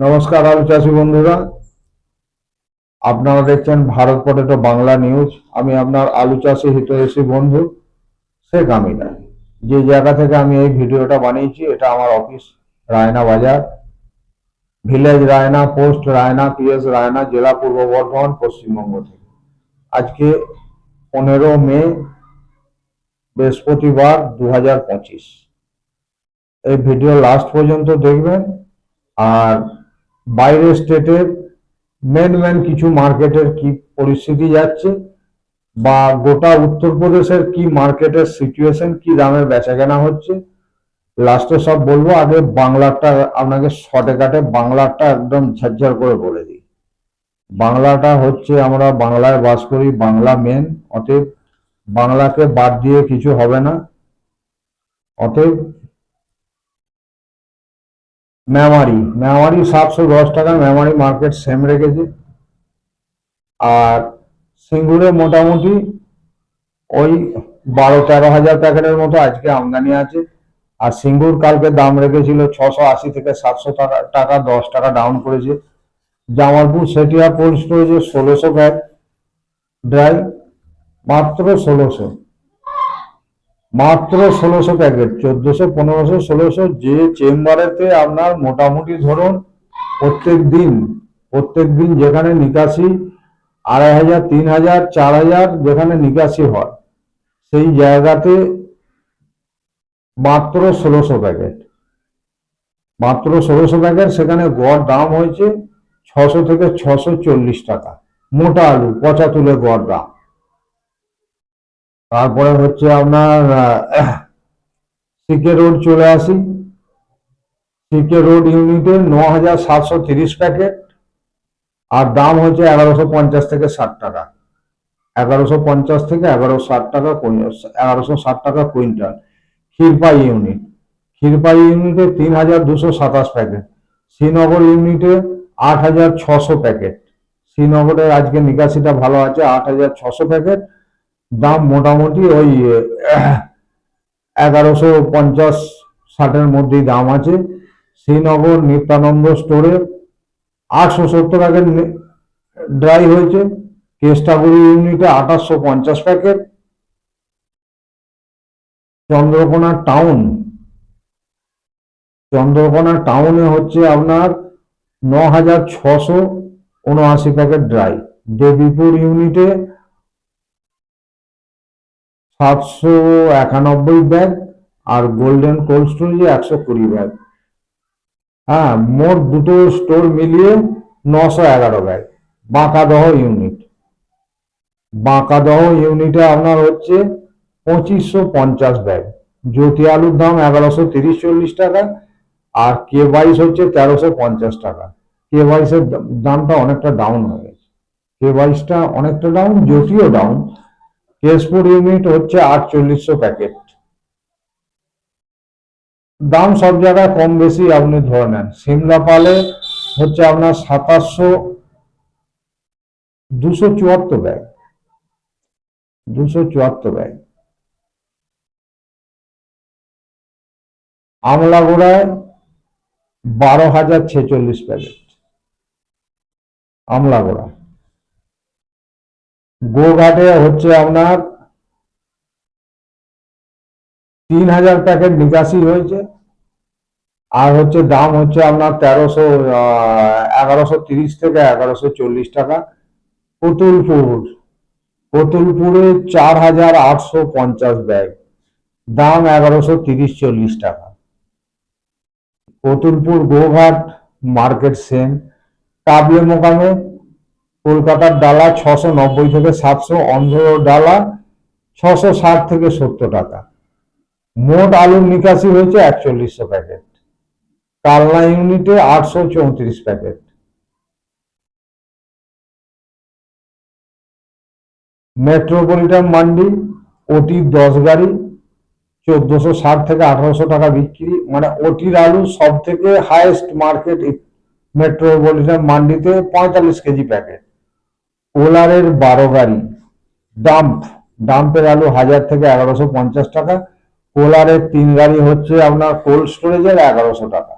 নমস্কার আলু চাষি বন্ধুরা। আপনারা দেখছেন ভারত পটেটো বাংলা নিউজ। আমি আপনার আলু চাষি হিতৈষী বন্ধু শেখ আমিনা। যে জায়গা থেকে আমি এই ভিডিওটা বানিয়েছি, এটা আমার office, Raina Bazar. Village Raina, post Raina, PS Raina, জেলা পূর্ব বর্ধমান, পশ্চিমবঙ্গ থেকে। আজকে পনেরো মে, বৃহস্পতিবার দু হাজার পঁচিশ। এই ভিডিও লাস্ট পর্যন্ত দেখবেন। আর বাইরের স্টেটের মেন মেন কিছু মার্কেটের কি পরিস্থিতি যাচ্ছে বা গোটা উত্তরপ্রদেশের কি মার্কেটের সিচুয়েশন কি দামে বেচা কেনা হচ্ছে লাস্টে সব বলব, আগে বাংলাটা আপনাকে শর্টে কাটে, বাংলাটা একদম ঝরঝর করে বলে দিই। বাংলাটা হচ্ছে আমরা বাংলায় বাস করি, বাংলা মেন অতএব বাংলাকে বাদ দিয়ে কিছু হবে না। অতএব মেমারি মেমারি সাতশো দশ টাকা মেমারি মার্কেট সেম রেখেছে। আর সিঙ্গুরে মোটামুটি ওই বারো তেরো হাজার প্যাকেটের মতো আজকে আমদানি আছে। আর সিঙ্গুর কালকে দাম রেখেছিল ছশো আশি থেকে সাতশো টাকা টাকা দশ টাকা ডাউন করেছে। জামালপুর সেটিয়া কোল্ড স্টোরেজে ষোলোশো ব্যাগ ড্রাই মাত্র ষোলোশো। মাত্র ষোলোশো প্যাকেট চোদ্দশো, পনেরোশো, ষোলোশো, যে চেম্বারেতে আপনার মোটামুটি ধরুন প্রত্যেক দিন প্রত্যেক দিন যেখানে নিকাশি আড়াই হাজার, তিন হাজার, চার হাজার যেখানে নিকাশি হয়, সেই জায়গাতে মাত্র ষোলোশো প্যাকেট মাত্র ষোলোশো প্যাকেট সেখানে গড় দাম হয়েছে ছশো থেকে ছশো চল্লিশ টাকা। মোটা আলু, পচা তুলে গড় দাম। তারপরে হচ্ছে আপনার সিকে রোড চলে আসি। সিকে রোড ইউনিটে ন হাজার সাতশো তিরিশ প্যাকেট, আর দাম হচ্ছে এগারোশো পঞ্চাশ থেকে ষাট টাকা। এগারোশো পঞ্চাশ থেকে এগারোশো ষাট টাকা এগারোশো ষাট টাকা কুইন্টাল। ক্ষীরপাই ইউনিট। ক্ষীরপাই ইউনিটে তিন হাজার দুশো সাতাশ প্যাকেট। শ্রীনগর ইউনিটে আট হাজার ছশো প্যাকেট। শ্রীনগরের আজকে নিকাশিটা ভালো আছে আট হাজার ছশো প্যাকেট। দাম মোটামুটি ওই এগারোশো পঞ্চাশ ষাটের মধ্যেই দাম আছে। শ্রীনগর নিত্যানন্দ স্টোরে আটশো সত্তর আগের ড্রাই হয়েছে। কেষ্টাগুড়ি ইউনিটে আঠাশশো পঞ্চাশ প্যাকেট। চন্দ্রকোনা টাউন, চন্দ্রকোনা টাউনে হচ্ছে আপনার ন হাজার ছশো উনআশি প্যাকেট ড্রাই। দেবীপুর ইউনিটে সাতশো একানব্বই ব্যাগ আর গোল্ডেন কোল্ড স্টোরেজে একশো কুড়ি ব্যাগ। হ্যাঁ মোট দুটো স্টোর মিলিয়ে নশো এগারো ব্যাগ। বাঁকাদহ ইউনিট। বাঁকাদহ ইউনিটে আপনার হচ্ছে পঁচিশশো পঞ্চাশ ব্যাগ। জ্যোতি আলুর দাম এগারোশো তিরিশ চল্লিশ টাকা আর কে বাইশ হচ্ছে তেরোশো পঞ্চাশ টাকা। কে বাইশের দামটা অনেকটা ডাউন হয়ে গেছে। কে বাইশটা অনেকটা ডাউন জ্যোতিও ডাউন কেশপুর ইউনিট হচ্ছে আটচল্লিশশো প্যাকেট দাম সব জায়গায় কম বেশি আপনি ধরে নেন। সিমলা পালে হচ্ছে আপনার সাতাশশো দুশো চুয়াত্তর ব্যাগ। দুশো চুয়াত্তর ব্যাগ। আমলাগোড়ায় বারো হাজার ছেচল্লিশ প্যাকেট আমলাগোড়া। গোঘাটে হচ্ছে আপনার তিন হাজার প্যাকেট নিকাশি হয়েছে। আর হচ্ছে দাম হচ্ছে আপনার তেরোশো এগারোশো তিরিশ থেকে এগারোশো চল্লিশ টাকা। কতুলপুর কতুলপুরে চার হাজার আটশো পঞ্চাশ ব্যাগ। দাম এগারোশো তিরিশ চল্লিশ টাকা। কতুলপুর গোঘাট, মার্কেট সেম কাবলে মোকামে কলকাতার ডালা ছশো নব্বই থেকে সাতশো অন্ধ্র ডালা ছশো ষাট থেকে সত্তর টাকা। মোট আলুর নিকাশি হয়েছে একচল্লিশশো প্যাকেট। কালনা ইউনিটে আটশো চৌত্রিশ প্যাকেট। মেট্রোপলিটন মান্ডি ওটি দশ গাড়ি, চোদ্দশো ষাট থেকে আঠারোশো টাকা বিক্রি। মানে ওটির আলু সব থেকে হাইয়েস্ট মার্কেট মেট্রোপলিটন মান্ডিতে পঁয়তাল্লিশ কেজি প্যাকেট। কোলারের বারো গাড়ি। ডাম্প ডাম্পের আলু হাজার থেকে এগারোশো পঞ্চাশ টাকা। কোলারের তিন গাড়ি হচ্ছে আপনার কোল্ড স্টোরেজের এগারোশো টাকা।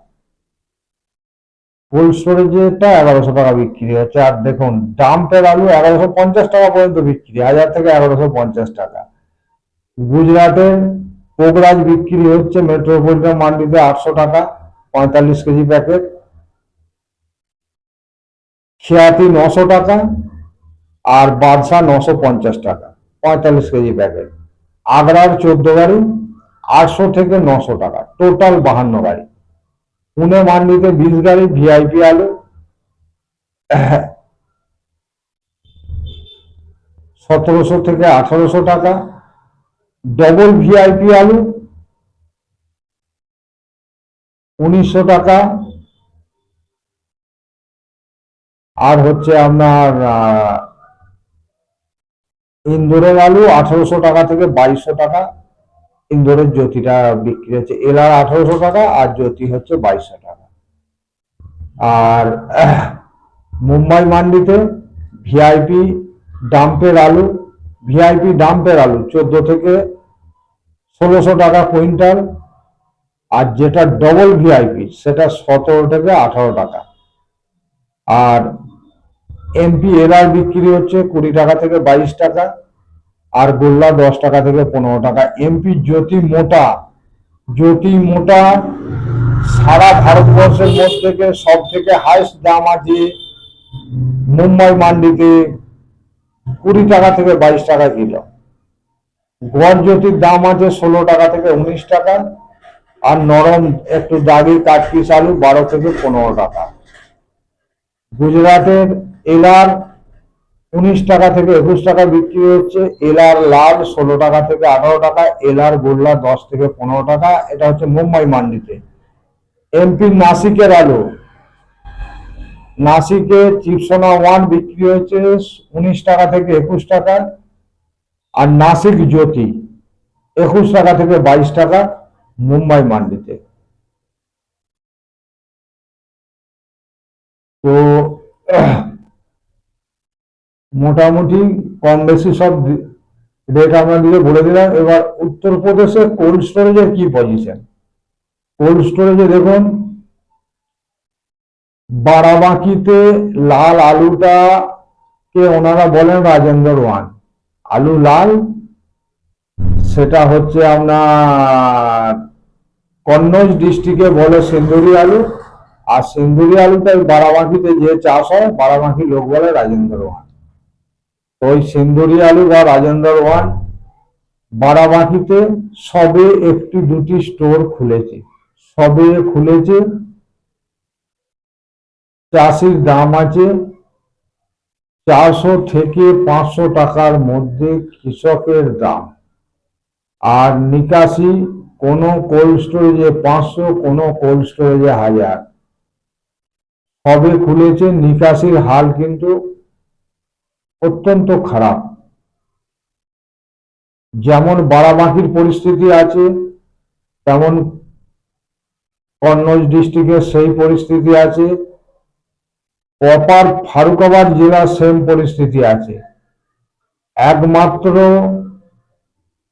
কোল্ড স্টোরেজেরটা এগারোশো টাকা বিক্রি হচ্ছে। আর দেখুন ডাম্পের আলু এগারোশো পঞ্চাশ টাকা পর্যন্ত বিক্রি, হাজার থেকে এগারোশো পঞ্চাশ টাকা। গুজরাটের পোগরাজ বিক্রি হচ্ছে মেট্রোপলিটন মান্ডিতে আটশো টাকা, পঁয়তাল্লিশ কেজি প্যাকেট। খেয়াতি নশো টাকা আর বাদশা নশো পঞ্চাশ টাকা, পঁয়তাল্লিশ কেজি প্যাকেট আগ্রার চোদ্দ গাড়ি, আটশো থেকে নশো টাকা টোটাল বাহান্ন গাড়ি। পুনে মান্ডিতে বিশ গাড়ি ভিআইপি আলু। সতেরোশো থেকে আঠারোশো টাকা ডবল ভিআইপি আলু। উনিশশো টাকা। আর হচ্ছে আপনার ইন্দোরের আলু আঠারোশো টাকা থেকে বাইশশো টাকা। ইন্দোরের জ্যোতিটা বিক্রি হচ্ছে, এলার আঠারোশো টাকা আর জ্যোতি হচ্ছে বাইশশো টাকা। আর, মুম্বাই মান্ডিতে ভিআইপি ডাম্পের আলু ভিআইপি ডাম্পের আলু চোদ্দ থেকে ষোলোশো টাকা কুইন্টাল। আর যেটা ডবল ভিআইপি সেটা সতেরো থেকে আঠারো টাকা। আর এমপি এলআর বিক্রি হচ্ছে কুড়ি টাকা থেকে বাইশ টাকা আর গোল্লা দশ টাকা থেকে পনেরো টাকা। এমপি জ্যোতি মোটা জ্যোতি মোটা সারা ভারতবর্ষের মধ্যে থেকে সব থেকে হাইস্ট দাম আছে মুম্বাই মান্ডিতে কুড়ি টাকা থেকে বাইশ টাকা কিলো। গড় জ্যোতির দাম আছে ষোলো টাকা থেকে উনিশ টাকা আর নরম একটু দাগি পিস আলু বারো থেকে পনেরো টাকা। গুজরাটের এলার উনিশ টাকা থেকে একুশ টাকা বিক্রি হচ্ছে, এলার লাল ষোলো টাকা থেকে আঠারো টাকা, এলার গোল্লা দশ থেকে পনেরো টাকা, এটা হচ্ছে মুম্বাই মান্ডিতে। এমপি নাসিকের আলু। নাসিকে চিপসোনা ওয়ান বিক্রি হচ্ছে উনিশ টাকা থেকে একুশ টাকা, আর নাসিক জ্যোতি একুশ টাকা থেকে বাইশ টাকা মুম্বাই মান্ডিতে। তো মোটামুটি কম বেশি সব রেট আপনাদেরকে বলে দিলাম। এবার উত্তরপ্রদেশে কোল্ড স্টোরেজের কি পজিশন কোল্ড স্টোরেজে দেখুন, বারাবাঁকিতে লাল আলুটা কে ওনারা বলেন রাজেন্দ্র ওয়ান। আলু লাল, সেটা হচ্ছে আপনার কন্নজ ডিস্ট্রিক্টে বলে সিন্দুরি আলু। আর সিন্দুরি আলুটা বারাবাঁকিতে যে চাষ হয়, বারাবাঁকি লোক বলে রাজেন্দ্র ওয়ান। ওই সিন্দুরি আলু বা রাজেন্দ্র ওয়ান বারাবাঁকিতে সবে একটি দুটি স্টোর খুলেছে। সবে খুলেছে, চাষির দাম আছে চারশো থেকে পাঁচশো টাকার মধ্যে কৃষকের দাম। আর নিকাশি কোনো কোল্ড স্টোরেজে পাঁচশো, কোনো কোল্ড স্টোরেজে হাজার। সবে খুলেছে, নিকাশির হাল কিন্তু অত্যন্ত খারাপ। যেমন বারাবাঁকির পরিস্থিতি আছে, তেমন কন্নৌজ ডিস্ট্রিক্টের সেই পরিস্থিতি আছে, প্রপার ফারুকাবাদ জেলার সেম পরিস্থিতি আছে। একমাত্র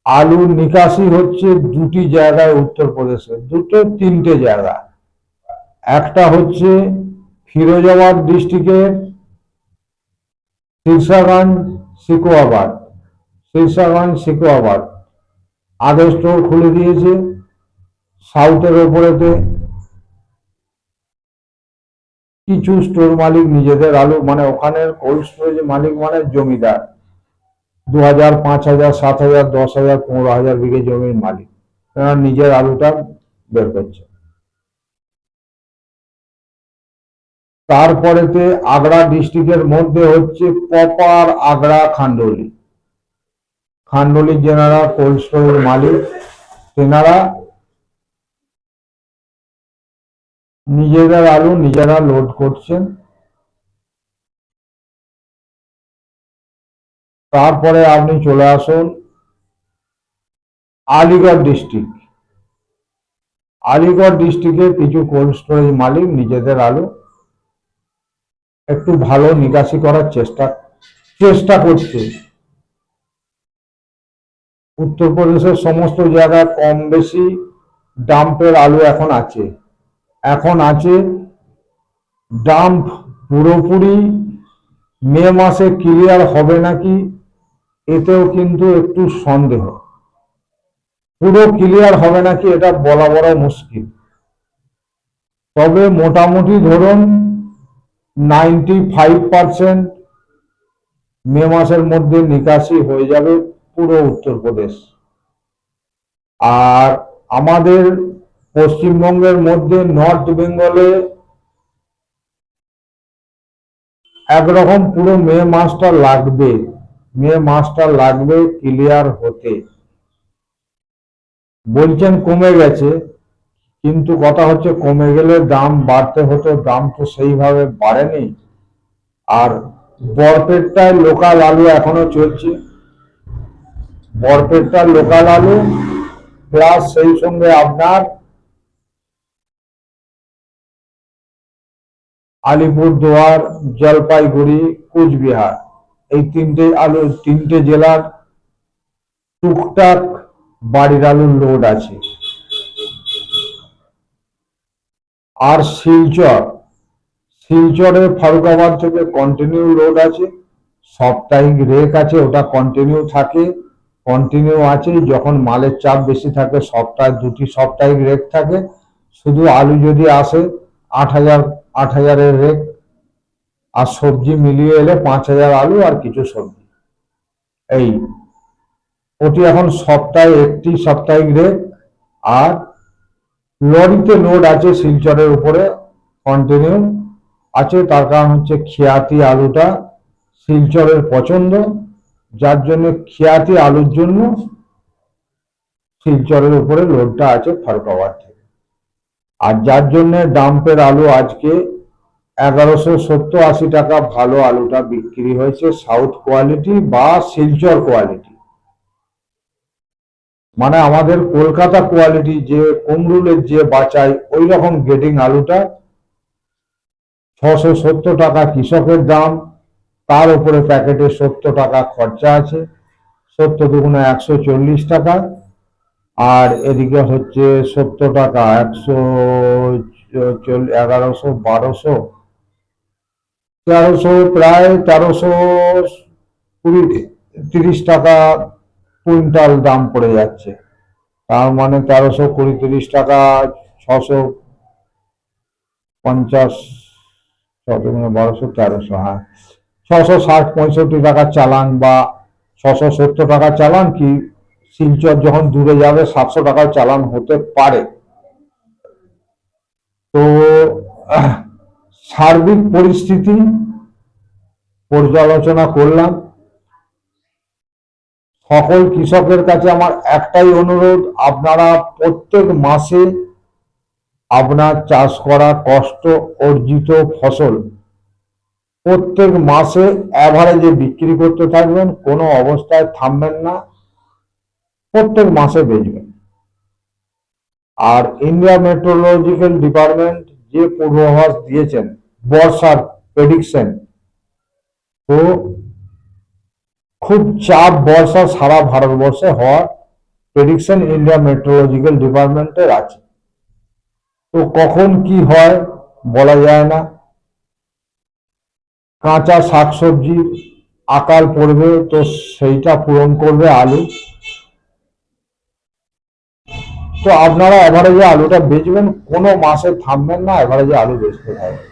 আলু নিকাশি হচ্ছে দুটি জায়গায় উত্তরপ্রদেশে, দুটো তিনটে জায়গা। একটা হচ্ছে ফিরোজাবাদ ডিস্ট্রিক্টের শীর্ষাগঞ্জ সিকোয়াবাদ শীর্ষাগঞ্জ সিকোয়াবাদ আগে স্টোর খুলে দিয়েছে। সাউথের ওপরেতে কিছু স্টোর মালিক নিজেদের আলু মানে ওখানে কোল্ড স্টোরেজ মালিক মানে জমিদার। দু হাজার পাঁচ হাজার সাত হাজার দশ হাজার পনেরো হাজার বিঘে জমির মালিক। নিজের আলুটা বের করছে। তারপরেতে আগ্রা ডিস্ট্রিক্টের মধ্যে হচ্ছে প্রপার আগ্রা খান্ডলি। খান্ডলি যেনারা কোল্ড স্টোরের মালিক। তেনারা নিজেদের আলু নিজেরা লোড করছেন। তারপরে আপনি চলে আসুন আলিগড় ডিস্ট্রিক্ট। আলিগড় ডিস্ট্রিক্টে কিছু কোল্ড স্টোরেজ মালিক নিজেদের আলু একটু ভালো নিকাশি করার চেষ্টা চেষ্টা করছে। উত্তরপ্রদেশের সমস্ত জায়গায় কম বেশি ডাম্পের আলু এখন আছে। এখন আছে ডাম্প পুরোপুরি মে মাসে ক্লিয়ার হবে নাকি এতেও কিন্তু একটু সন্দেহ। পুরো ক্লিয়ার হবে নাকি এটা বলা বড় মুশকিল। তবে মোটামুটি ধরুন নাইনটি ফাইভ পার্সেন্ট মে মাসের মধ্যে নিকাশি হয়ে যাবে পুরো উত্তরপ্রদেশ। আর আমাদের পশ্চিমবঙ্গের মধ্যে নর্থ বেঙ্গলে একরকম পুরো মে মাসটা লাগবে, মে মাসটা লাগবে ক্লিয়ার হতে। বলছেন কমে গেছে কিন্তু কথা হচ্ছে, কমে গেলে দাম বাড়তে হতো, দাম তো সেইভাবে বাড়েনি। আর বরপেটটায় লোকাল আলু এখনও চলছে। বরপেটটার লোকাল আলু, প্লাস সেই সঙ্গে আপনার আলিপুরদুয়ার, জলপাইগুড়ি, কুচবিহার। এই তিনটে আলু, তিনটে জেলার টুকটাক বাড়ির আলুর লোড আছে। আর শিলচর। শিলচরে ফারুকাবাদ থেকে কন্টিনিউ রোড আছে, সাপ্তাহিক রেক আছে, ওটা কন্টিনিউ থাকে কন্টিনিউ আছে যখন মালের চাপ বেশি থাকে, সপ্তাহে দুটি সাপ্তাহিক রেক থাকে, শুধু আলু যদি আসে, আট হাজার, আট হাজারের রেক আর সবজি মিলিয়ে এলে পাঁচ হাজার আলু আর কিছু সবজি। এই, ওটি এখন সপ্তাহে একটি সাপ্তাহিক রেক আর লরিতে লোড আছে শিলচরের উপরে কন্টিনিউ আছে, তার কারণ হচ্ছে খেয়াতি আলুটা শিলচরের পছন্দ। যার জন্য খেয়াতি আলুর জন্য শিলচরের উপরে লোডটা আছে ফারুকাবাদ থেকে। আর যার জন্য ডাম্পের আলু আজকে এগারোশো সত্তর আশি টাকা ভালো আলুটা বিক্রি হয়েছে সাউথ কোয়ালিটি বা শিলচর কোয়ালিটি মানে আমাদের কলকাতা কোয়ালিটি যে কুমরুলের যে বাঁচাই ওই রকম গেটিং আলুটা ছশো সত্তর টাকা কৃষকের দাম, তার উপরে প্যাকেটে সত্তর টাকা খরচা আছে। সত্তর দুগুণে একশো চল্লিশ টাকা, আর এদিকে হচ্ছে সত্তর টাকা একশো এগারোশো, বারোশো, তেরোশো, প্রায় তেরোশো কুড়ি, তিরিশ টাকা কুইন্টাল দাম পড়ে যাচ্ছে। তার মানে তেরোশো কুড়ি তিরিশ টাকা, ছশো পঞ্চাশ, ছশো বারোশো তেরোশো হ্যাঁ। ছশো ষাট, পঁয়ষট্টি টাকা চালান বা ছশো সত্তর টাকা চালান কি শিলচর যখন দূরে যাবে সাতশো টাকার চালান হতে পারে। তো, সার্বিক পরিস্থিতি পর্যালোচনা করলাম। সকল কৃষকের কাছে আমার একটাই অনুরোধ, আপনারা প্রত্যেক মাসে আপনার চাষ করা কষ্ট অর্জিত ফসল প্রত্যেক মাসে অ্যাভারেজে বিক্রি করতে থাকবেন, কোনো অবস্থায় থামবেন না, প্রত্যেক মাসে বেচবেন। আর ইন্ডিয়া মেট্রোলজিক্যাল ডিপার্টমেন্ট যে পূর্বাভাস দিয়েছেন, বর্ষার প্রেডিকশন তো খুব চাপ বর্ষা সারা ভারতবর্ষে হওয়ার প্রেডিকশন ইন্ডিয়া মেট্রোলজিক্যাল ডিপার্টমেন্টের আছে। তো কখন কি হয় বলা যায় না। কাঁচা শাকসবজি, আকাল পড়বে, তো সেইটা পূরণ করবে আলু। তো আপনারা এভারেজে আলুটা বেচবেন, কোনো মাসে থামবেন না এভারেজে আলু বেচতে থাকবেন।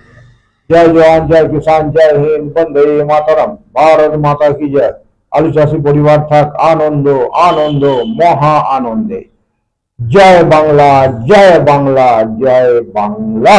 জয় জওয়ান, জয় কিষান জয় হিন্দ, বন্দে মাতারাম, ভারত মাতা কি জয়। আলু চাষি পরিবার থাক আনন্দ আনন্দ মহা আনন্দে। জয় বাংলা জয় বাংলা জয় বাংলা।